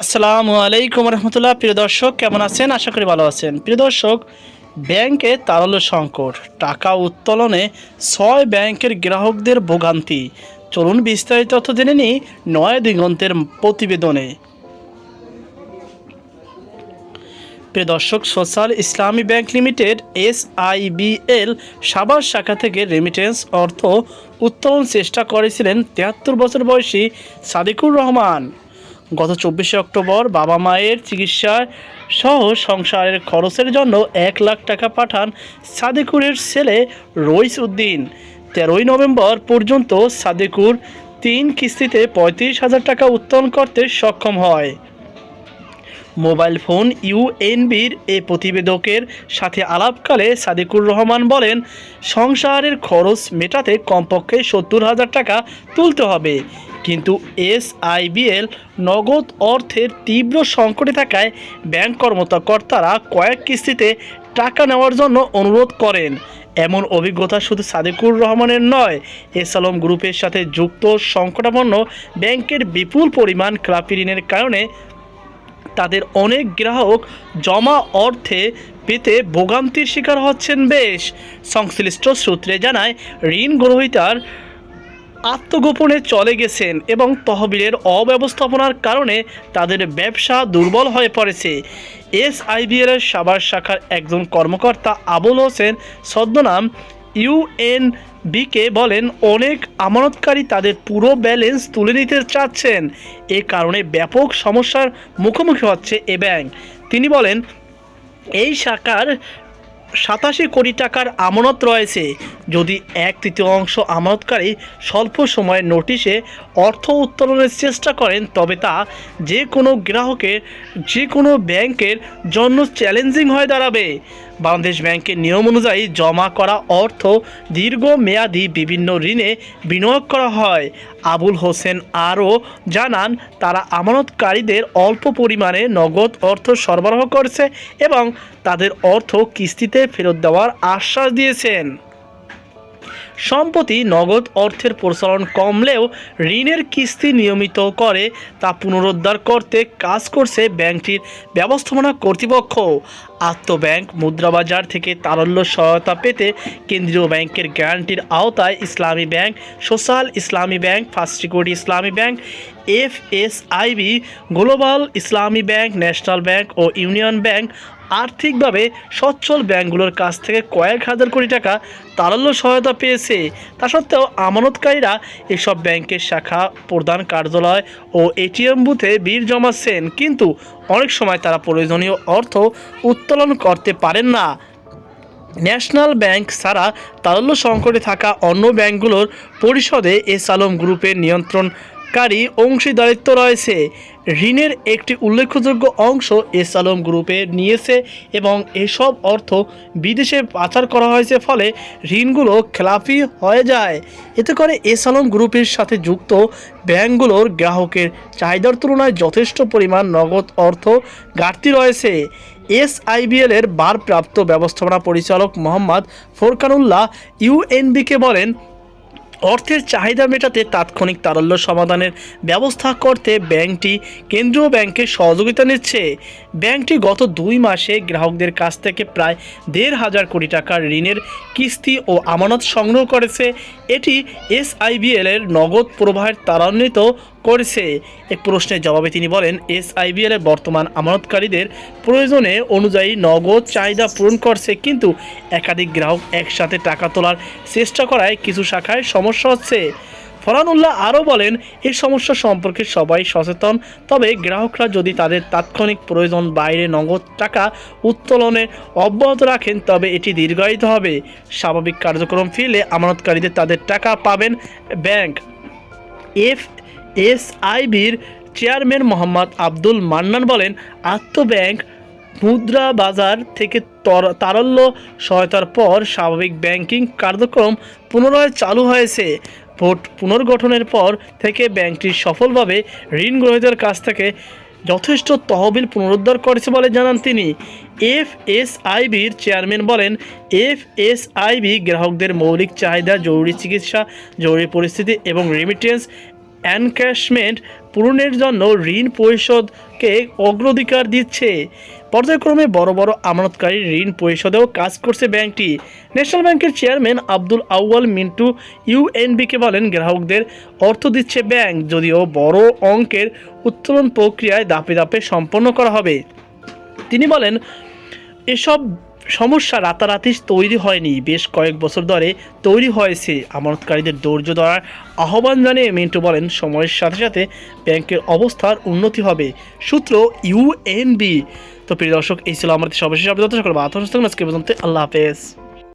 আসসালামু আলাইকুম রহমতুল্লাহ। প্রিয় দর্শক, কেমন আছেন? আশা করি ভালো আছেন। প্রিয় দর্শক, ব্যাংকে তারল্য সংকট, টাকা উত্তোলনে ছয় ব্যাংকের গ্রাহকদের ভোগান্তি। চলুন বিস্তারিত তথ্য জেনে নিই নয় দিগন্তের প্রতিবেদনে। প্রিয় দর্শক, social Islami bank limited S IBL সাবার শাখা থেকে রেমিটেন্স অর্থ উত্তোলন চেষ্টা করেছিলেন তেহাত্তর বছর বয়সী সাদিকুর রহমান। গত চব্বিশে অক্টোবর বাবা মায়ের চিকিৎসা সহ সংসারের খরচের জন্য এক লাখ টাকা পাঠান সাদেকুরের ছেলে রইস উদ্দিন। তেরোই নভেম্বর পর্যন্ত সাদেকুর তিন কিস্তিতে পঁয়ত্রিশ হাজার টাকা উত্তোলন করতে সক্ষম হয়। মোবাইল ফোন ইউএনবির এ প্রতিবেদকের সাথে আলাপকালে সাদিকুর রহমান বলেন, সংসারের খরচ মেটাতে কমপক্ষে সত্তর হাজার টাকা তুলতে হবে। কিন্তু এসআইবিএল নগদ অর্থের তীব্র সংকটে থাকায় ব্যাংক কর্মকর্তারা কয়েক কিস্তিতে টাকা নেওয়ার জন্য অনুরোধ করেন। এমন অভিজ্ঞতা শুধু সাদেকুর রহমানের নয় এসালম গ্রুপের সাথে যুক্ত সংকটাপন্ন ব্যাংকের বিপুল পরিমাণ ক্লাপি ঋণের কারণে তাদের অনেক গ্রাহক জমা অর্থে পেতে ভোগান্তির শিকার হচ্ছেন বেশ। সংশ্লিষ্ট সূত্রে জানায়, ঋণ গ্রহীতার আত্মগোপনে চলে গেছেন এবং তহবিলের অব্যবস্থাপনার কারণে তাদের ব্যবসা দুর্বল হয়ে পড়েছে। এসআইবিএল এর সাভার শাখার একজন কর্মকর্তা আবুল হোসেন ছদ্মনাম ইউএন বিকে বলেন, অনেক আমানতকারী তাদের পুরো ব্যালেন্স তুলে নিতে চাচ্ছেন। এ কারণে ব্যাপক সমস্যার মুখোমুখি হচ্ছে এ ব্যাংক। তিনি বলেন, এই শাখার সাতাশি কোটি টাকার আমানত রয়েছে। যদি এক তৃতীয় অংশ আমানতকারী স্বল্প সময়ের নোটিশে অর্থ উত্তোলনের চেষ্টা করেন, তবে তা যে কোনো গ্রাহকের, যে কোনো ব্যাংকের জন্য চ্যালেঞ্জিং হয়ে দাঁড়াবে। বাংলাদেশ ব্যাংকের নিয়ম অনুযায়ী জমা করা অর্থ দীর্ঘমেয়াদী বিভিন্ন ঋণে বিনিয়োগ করা হয়। আবুল হোসেন আরও জানান, তারা আমানতকারীদের অল্প পরিমাণে নগদ অর্থ সরবরাহ করছে এবং তাদের অর্থ কিস্তিতে ফেরত দেওয়ার আশ্বাস দিয়েছেন। সম্প্রতি নগদ অর্থের প্রচলন কমলেও ঋণের কিস্তি নিয়মিত করে তা পুনরুদ্ধার করতে কাজ করছে ব্যাংকটির ব্যবস্থাপনা কর্তৃপক্ষ। আত্মব্যাংক মুদ্রাবাজার থেকে তারল্য সহায়তা পেতে কেন্দ্রীয় ব্যাংকের গ্যারান্টির আওতায় Islami bank, social Islami bank first security Islami bank, FSIB, global Islami bank, national bank ও ইউনিয়ন ব্যাংক আর্থিকভাবে সচ্ছল ব্যাংকগুলোর কাছ থেকে কয়েক হাজার কোটি টাকা তারল্য সহায়তা পেয়েছে। তা সত্ত্বেও আমানতকারীরা এসব ব্যাংকের শাখা, প্রধান কার্যালয় ও এটিএম বুথে ভিড় জমাচ্ছেন। কিন্তু অনেক সময় তারা প্রয়োজনীয় অর্থ উত্তোলন করতে পারেন না। ন্যাশনাল ব্যাংক ছাড়া তারল্য সংকটে থাকা অন্য ব্যাংকগুলোর পরিষদে এস আলম গ্রুপের নিয়ন্ত্রণকারী অংশীদারিত্ব রয়েছে। ঋণের একটি উল্লেখযোগ্য অংশ এস আলম গ্রুপে নিয়েছে এবং এসব অর্থ বিদেশে পাচার করা হয়েছে ফলে ঋণগুলো খেলাপি হয়ে যায়। এতে করে এস আলম গ্রুপের সাথে যুক্ত ব্যাংকগুলোর গ্রাহকের চাহিদার তুলনায় যথেষ্ট পরিমাণ নগদ অর্থ ঘাটতি রয়েছে। এসআইবিএল এর ভারপ্রাপ্ত ব্যবস্থাপনা পরিচালক মোহাম্মদ ফোরকানুল্লাহ ইউএনবিকে বলেন অর্থের চাহিদা মেটাতে তাৎক্ষণিক তারল্য সমাধানের ব্যবস্থা করতে ব্যাংকটি কেন্দ্রীয় ব্যাংকের সহযোগিতা নিচ্ছে। ব্যাংকটি গত দুই মাসে গ্রাহকদের কাছ থেকে প্রায় দেড় হাজার কোটি টাকার ঋণের কিস্তি ও আমানত সংগ্রহ করেছে। এটি এসআইবিএল এর নগদ প্রবাহের ত্বরান্বিত করেছে। এক প্রশ্নের জবাবে তিনি বলেন, এসআইবিএল এর বর্তমান আমানতকারীদের প্রয়োজনে অনুযায়ী নগদ চাহিদা পূরণ করছে, কিন্তু একাধিক গ্রাহক একসাথে টাকা তোলার চেষ্টা করায় কিছু শাখায় সমস্যা হচ্ছে। ফরানুল্লাহ আরও বলেন এই সমস্যা সম্পর্কে সবাই সচেতন, তবে গ্রাহকরা যদি তাদের তাৎক্ষণিক প্রয়োজন বাইরে নগদ টাকা উত্তোলনে অব্যাহত রাখেন, তবে এটি দীর্ঘায়িত হবে। স্বাভাবিক কার্যক্রম ফিরলে আমানতকারীদের তাদের টাকা পাবেন ব্যাংক। এফ এসআইবির চেয়ারম্যান মোহাম্মদ আব্দুল মান্নান বলেন, আত্মব্যাংক মুদ্রা বাজার থেকে তর- তারল্য সহায়তার পর স্বাভাবিক ব্যাংকিং কার্যক্রম পুনরায় চালু হয়েছে। ভোট পুনর্গঠনের পর থেকে ব্যাংকটি সফলভাবে ঋণ গ্রহীতার কাছ থেকে যথেষ্ট তহবিল পুনরুদ্ধার করেছে বলে জানান তিনি। এফ এস আইবির চেয়ারম্যান বলেন এফ এস আইবি গ্রাহকদের মৌলিক চাহিদা, জরুরি চিকিৎসা, জরুরি পরিস্থিতি এবং রেমিটেন্স এনক্যাশমেন্ট পূরণের জন্য ঋণ পরিশোধকে অগ্রাধিকার দিচ্ছে। পর্যায়ক্রমে বড় বড় আমানতকারী ঋণ পরিশোধেও কাজ করছে ব্যাংকটি। ন্যাশনাল ব্যাংকের চেয়ারম্যান আব্দুল আউয়াল মিন্টু ইউএনবিকে বলেন, গ্রাহকদের অর্থ দিচ্ছে ব্যাংক, যদিও বড় অঙ্কের উত্তোলন প্রক্রিয়ায় ধাপে ধাপে সম্পন্ন করা হবে। তিনি বলেন, এসব সমস্যা রাতারাতি তৈরি হয়নি। বেশ কয়েক বছর ধরে তৈরি হয়েছে আমানতকারীদের ধৈর্য ধরার আহ্বান জানিয়ে মিন্টু বলেন, সময়ের সাথে সাথে ব্যাংকের অবস্থার উন্নতি হবে। সূত্র ইউএনবি তো প্রিয় দর্শক, এই ছিল আমাদের সর্বশেষ আপডেট। সকল আত্মসংস্থান আজকে পর্যন্ত আল্লাহ হাফেজ।